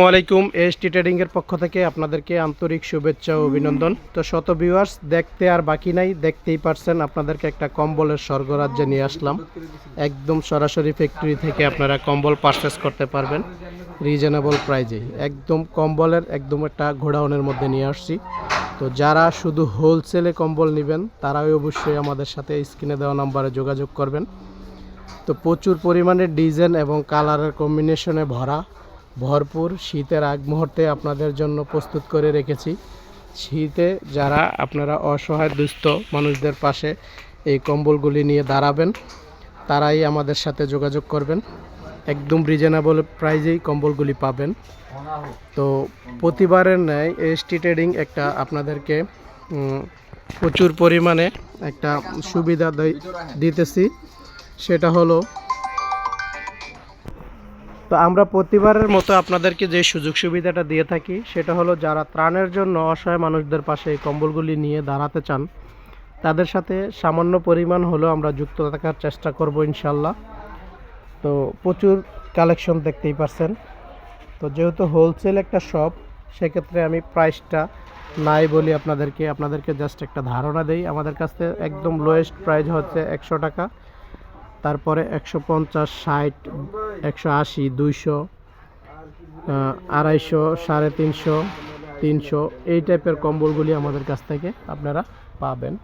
আসসালামাইকুম ST trading এর পক্ষ থেকে আপনাদেরকে আন্তরিক শুভেচ্ছা ও অভিনন্দন। তো শত ভিউয়ার্স দেখতে আর বাকি নাই, দেখতেই পারছেন আপনাদেরকে একটা কম্বলের স্বর্গরাজ্যে নিয়ে আসলাম। একদম সরাসরি ফ্যাক্টরি থেকে আপনারা কম্বল পারচেস করতে পারবেন রিজনেবল প্রাইজে একদম কম্বলের, একদম একটা ঘোড়াউনের মধ্যে নিয়ে আসছি। তো যারা শুধু হোলসেলে কম্বল নেবেন, তারাই অবশ্যই আমাদের সাথে স্ক্রিনে দেওয়া নাম্বারে যোগাযোগ করবেন। তো প্রচুর পরিমাণে ডিজাইন এবং কালারের কম্বিনেশনে ভরা। ভরপুর শীতের আগ মুহূর্তে আপনাদের জন্য প্রস্তুত করে রেখেছি। শীতে যারা আপনারা অসহায়, দুস্থ মানুষদের পাশে এই কম্বলগুলি নিয়ে দাঁড়াবেন, তারাই আমাদের সাথে যোগাযোগ করবেন। একদম রিজনেবল প্রাইজেই কম্বলগুলি পাবেন। তো প্রতিবারের ন্যায় এসটি ট্রেডিং একটা আপনাদেরকে প্রচুর পরিমাণে একটা সুবিধা দিতেছি। সেটা হলো তো আমরা প্রতিবারের মতো আপনাদেরকে যে সুযোগ সুবিধাটা দিয়ে থাকি, সেটা হলো যারা ত্রাণের জন্য অসহায় মানুষদের পাশে কম্বলগুলি নিয়ে দাঁড়াতে চান, তাদের সাথে সামান্য পরিমাণ হলেও আমরা যুক্ত থাকার চেষ্টা করব ইনশাল্লাহ তো প্রচুর কালেকশন দেখতেই পারছেন। তো যেহেতু হোলসেল একটা শপ, সেক্ষেত্রে আমি প্রাইসটা নাই বলি আপনাদেরকে আপনাদেরকে জাস্ট একটা ধারণা দেই। আমাদের কাছে একদম লোয়েস্ট প্রাইস হচ্ছে একশো টাকা। তারপরে একশো পঞ্চাশ, ষাট, একশো আশি, দুইশো আড়াইশো, সাড়ে তিনশো তিনশো, এই টাইপের কম্বলগুলি আমাদের কাছ থেকে আপনারা পাবেন।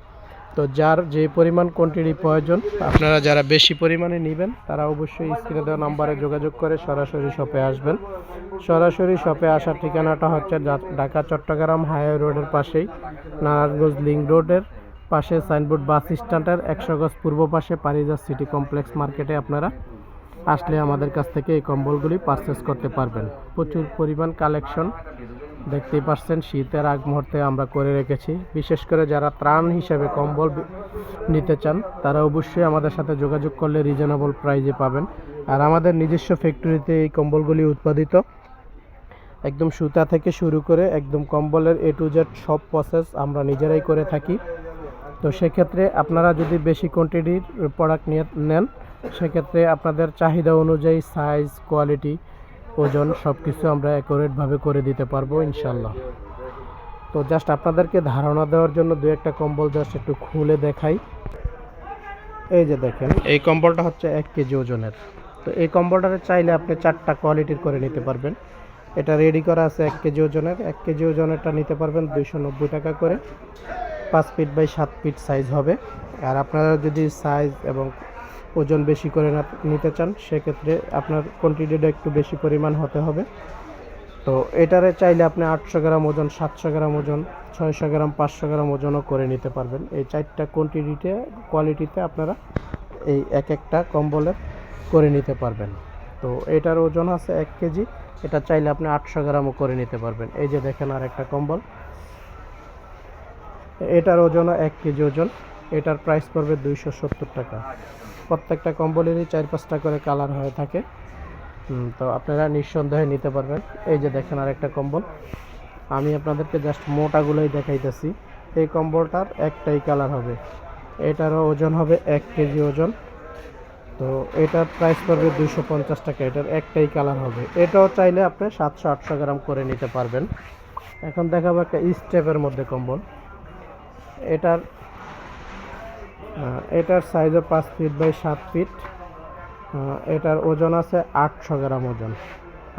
তো যার যে পরিমাণ কোয়ান্টিটি প্রয়োজন, আপনারা যারা বেশি পরিমাণে নেবেন, তারা অবশ্যই স্ক্রিনে দেওয়া নাম্বারে যোগাযোগ করে সরাসরি শপে আসবেন। সরাসরি শপে আসার ঠিকানাটা হচ্ছে ঢাকা চট্টগ্রাম হাইওয়ে রোডের পাশেই, নারায়ণগঞ্জ লিঙ্ক রোডের পাশে সাইনবোর্ড বাস স্ট্যান্ডের একশো গজ পূর্ব পাশে পারিজাত সিটি কমপ্লেক্স মার্কেটে আপনারা আসলে আমাদের কাছ থেকে এই কম্বলগুলি পারচেস করতে পারবেন। প্রচুর পরিমাণ কালেকশন দেখতেই পাচ্ছেন, শীতের আগ মুহূর্তে আমরা করে রেখেছি। বিশেষ করে যারা ত্রাণ হিসেবে কম্বল নিতে চান, তারা অবশ্যই আমাদের সাথে যোগাযোগ করলে রিজনেবল প্রাইজে পাবেন। আর আমাদের নিজস্ব ফ্যাক্টরিতে এই কম্বলগুলি উৎপাদিত। একদম সুতা থেকে শুরু করে একদম কম্বলের এ টু জেড সব প্রসেস আমরা নিজেরাই করে থাকি। তো সেক্ষেত্রে আপনারা যদি বেশি কোয়ান্টিটির প্রোডাক্ট নিয়ে নেন, সেক্ষেত্রে আপনাদের চাহিদা অনুযায়ী সাইজ কোয়ালিটি ওজন সব কিছু আমরা অ্যাকুরেটভাবে করে দিতে পারব ইনশাল্লাহ তো জাস্ট আপনাদেরকে ধারণা দেওয়ার জন্য দু একটা কম্বল জাস্ট একটু খুলে দেখাই। এই যে দেখেন, এই কম্বলটা হচ্ছে এক কেজি ওজনের। তো এই কম্বলটাতে চাইলে আপনি চারটা কোয়ালিটির করে নিতে পারবেন। এটা রেডি করা আছে এক কেজি ওজনের। এক কেজি ওজনেরটা নিতে পারবেন দুইশো নব্বই টাকা করে। পাঁচ ফিট বাই সাত ফিট সাইজ হবে। আর আপনারা যদি সাইজ এবং ওজন বেশি করে নিতে চান, সেক্ষেত্রে আপনার কোয়ান্টিটিটা একটু বেশি পরিমাণ হতে হবে। তো এটারে চাইলে আপনি আটশো গ্রাম ওজন, সাতশো গ্রাম ওজন, ছয়শো গ্রাম, পাঁচশো গ্রাম ওজনও করে নিতে পারবেন। এই চারটা কোয়ান্টিটিতে কোয়ালিটিতে আপনারা এই এক একটা কম্বলের করে নিতে পারবেন। তো এটার ওজন আছে এক কেজি, এটা চাইলে আপনি আটশো গ্রামও করে নিতে পারবেন। এই যে দেখেন আর একটা কম্বল। এটার ওজনও এক কেজি ওজন। এটার প্রাইস পড়বে দুইশো সত্তর টাকা। প্রত্যেকটা কম্বলেরই চার পাঁচটা করে কালার হয়ে থাকে। তো আপনারা নিঃসন্দেহে নিতে পারবেন। এই যে দেখেন আর একটা কম্বল। আমি আপনাদেরকে জাস্ট মোটাগুলোই দেখাইতেছি। এই কম্বলটার একটাই কালার হবে। এটারও ওজন হবে এক কেজি ওজন। তো এটার প্রাইস পড়বে দুইশো পঞ্চাশ টাকা। এটার একটাই কালার হবে। এটাও চাইলে আপনি সাতশো আটশো গ্রাম করে নিতে পারবেন। এখন দেখাবো একটা স্টেপের মধ্যে কম্বল। এটার এটার সাইজও পাঁচ ফিট বাই সাত ফিট এটার ওজন আছে আটশো গ্রাম ওজন।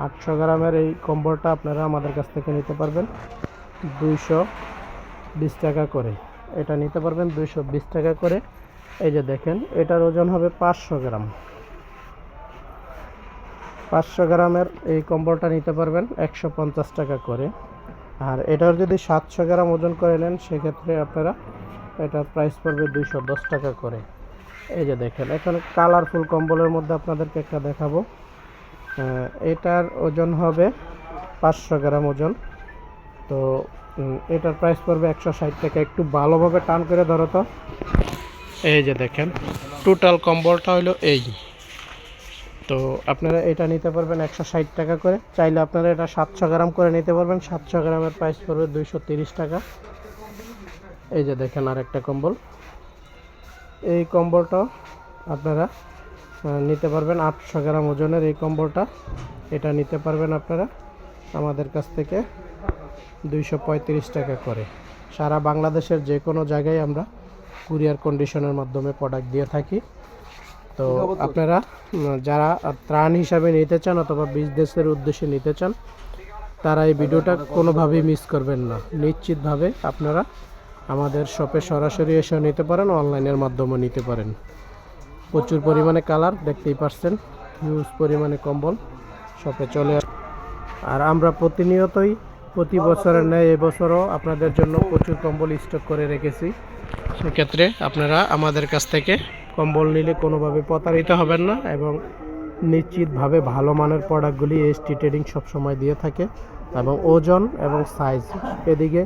আটশো গ্রামের এই কম্বলটা আপনারা আমাদের কাছ থেকে নিতে পারবেন দুইশো বিশ টাকা করে। এটা নিতে পারবেন দুইশো বিশ টাকা করে। এই যে দেখেন, এটার ওজন হবে পাঁচশো গ্রাম। পাঁচশো গ্রামের এই কম্বলটা নিতে পারবেন একশো পঞ্চাশ টাকা করে। আর এটার যদি সাতশো গ্রাম ওজন করে নেন, সেক্ষেত্রে আপনারা এটার প্রাইস পড়বে দুইশো দশ টাকা করে। এই যে দেখেন, এখানে কালারফুল কম্বলের মধ্যে আপনাদেরকে একটা দেখাবো। এটার ওজন হবে পাঁচশো গ্রাম ওজন। তো এটার প্রাইস পড়বে একশো ষাট টাকা। একটু ভালোভাবে টান করে ধরো তো। এই যে দেখেন টোটাল কম্বলটা হলো এই। তো আপনারা এটা নিতে পারবেন একশো ষাট টাকা করে। চাইলে আপনারা এটা সাতশো গ্রাম করে নিতে পারবেন। সাতশো গ্রামের প্রাইস পড়বে দুইশো তিরিশ টাকা। এই যে দেখেন আর একটা কম্বল। এই কম্বলটা আপনারা নিতে পারবেন আটশো গ্রাম ওজনের এই কম্বলটা। এটা নিতে পারবেন আপনারা আমাদের কাছ থেকে দুইশো পঁয়ত্রিশ টাকা করে। সারা বাংলাদেশের যে কোনো জায়গায় আমরা কুরিয়ার কন্ডিশনের মাধ্যমে প্রোডাক্ট দিয়ে থাকি। তো আপনারা যারা ত্রাণ হিসাবে নিতে চান অথবা বিজনেসের উদ্দেশ্যে নিতে চান তারা এই ভিডিওটা কোনোভাবেই মিস করবেন না। নিশ্চিতভাবে আপনারা আমাদের শপে সরাসরি এসে নিতে পারেন অনলাইনের মাধ্যমে নিতে পারেন। প্রচুর পরিমাণে কালার দেখতেই পারছেন হিউজ পরিমাণে কম্বল শপে চলে আস- আর আমরা প্রতিনিয়তই প্রতি বছরের ন্যায় এবছরও আপনাদের জন্য প্রচুর কম্বল স্টক করে রেখেছি। সেক্ষেত্রে আপনারা আমাদের কাছ থেকে কম্বল নিলে কোনোভাবে প্রতারিত হবেন না এবং নিশ্চিতভাবে ভালো মানের প্রোডাক্টগুলি এসটি ট্রেডিং সবসময় দিয়ে থাকে এবং ওজন এবং সাইজ এদিকে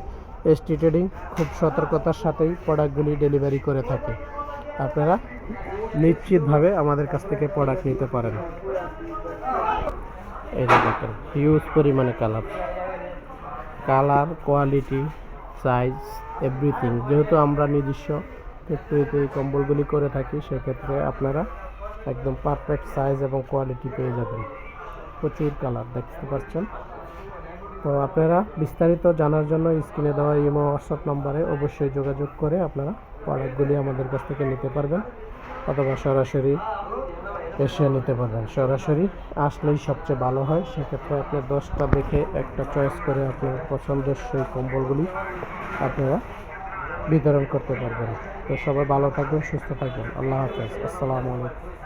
এসটি ট্রেডিং খুব সতর্কতার সাথেই প্রোডাক্টগুলি ডেলিভারি করে থাকে। আপনারা নিশ্চিতভাবে আমাদের কাছ থেকে প্রোডাক্ট নিতে পারেন। এই দেখেন হিউজ পরিমাণে colour colour quality size everything যেহেতু আমরা নিজস্ব ফ্যাক্টরিতে এই কম্বলগুলি করে থাকি, সেক্ষেত্রে আপনারা একদম পারফেক্ট সাইজ এবং কোয়ালিটি পেয়ে যাবেন। প্রচুর কালার দেখতে পাচ্ছেন? তো আপনারা বিস্তারিত জানার জন্য স্ক্রিনে দেওয়া ইমো হোয়াটসঅ্যাপ নম্বরে অবশ্যই যোগাযোগ করে আপনারা প্রোডাক্টগুলি আমাদের কাছ থেকে নিতে পারবেন, অথবা সরাসরি এসে নিতে পারবেন। সরাসরি আসলেই সবচেয়ে ভালো হয়। সেক্ষেত্রে আপনি দশটা দেখে একটা চয়েস করে আপনার পছন্দের সেই কম্বলগুলি আপনারা বিতরণ করতে পারবেন। তো সবাই ভালো থাকবেন, সুস্থ থাকবেন। আল্লাহ হাফেজ। আসসালামু আলাইকুম।